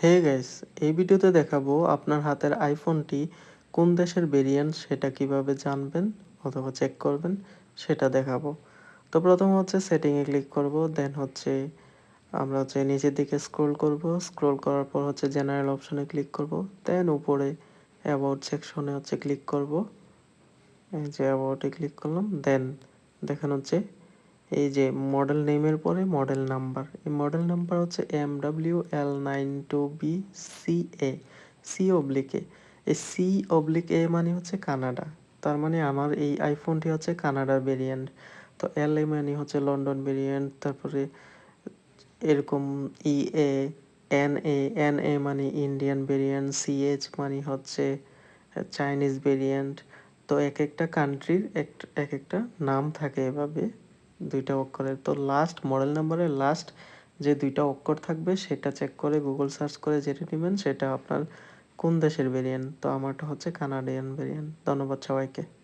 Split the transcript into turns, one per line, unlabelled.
Hey guys, এই ভিডিওতে দেখাবো আপনার হাতের আইফোনটি কোন দেশের ভেরিয়েন্ট সেটা কীভাবে জানবেন অথবা চেক করবেন, সেটা দেখাবো। তো প্রথম হচ্ছে সেটিংয়ে ক্লিক করব দেন হচ্ছে আমরা হচ্ছে নিচের দিকে স্ক্রোল করব স্ক্রোল করার পর হচ্ছে জেনারেল অপশনে ক্লিক করব দেন উপরে অ্যাবাউট সেকশনে হচ্ছে ক্লিক করব। এই যে অ্যাবাউটে ক্লিক করলাম দেন দেখেন হচ্ছে এই যে মডেল নেমের পরে মডেল নাম্বার এই মডেল নাম্বার হচ্ছে M W L nine two B C A C oblique A এই সি অবলিক এ মানে হচ্ছে কানাডা। তার মানে আমার এই আইফোনটি হচ্ছে কানাডার ভেরিয়েন্ট তো এল এ মানে হচ্ছে লন্ডন ভেরিয়েন্ট তারপরে এরকম ই A N A N A মানে ইন্ডিয়ান ভেরিয়েন্ট সি এইচ মানে হচ্ছে চাইনিজ ভেরিয়েন্ট তো এক একটা কান্ট্রির এক একটা নাম থাকে এভাবে। দুইটা অক্ষরের। তো লাস্ট মডেল নাম্বারের লাস্ট যে দুইটা অক্ষর থাকবে, সেটা চেক করে গুগল সার্চ করে যেটা নেবেন, সেটা আপনার কোন দেশের ভেরিয়েন্ট তো আমারটা হচ্ছে কানাডিয়ান ভেরিয়েন্ট ধন্যবাদ সবাইকে।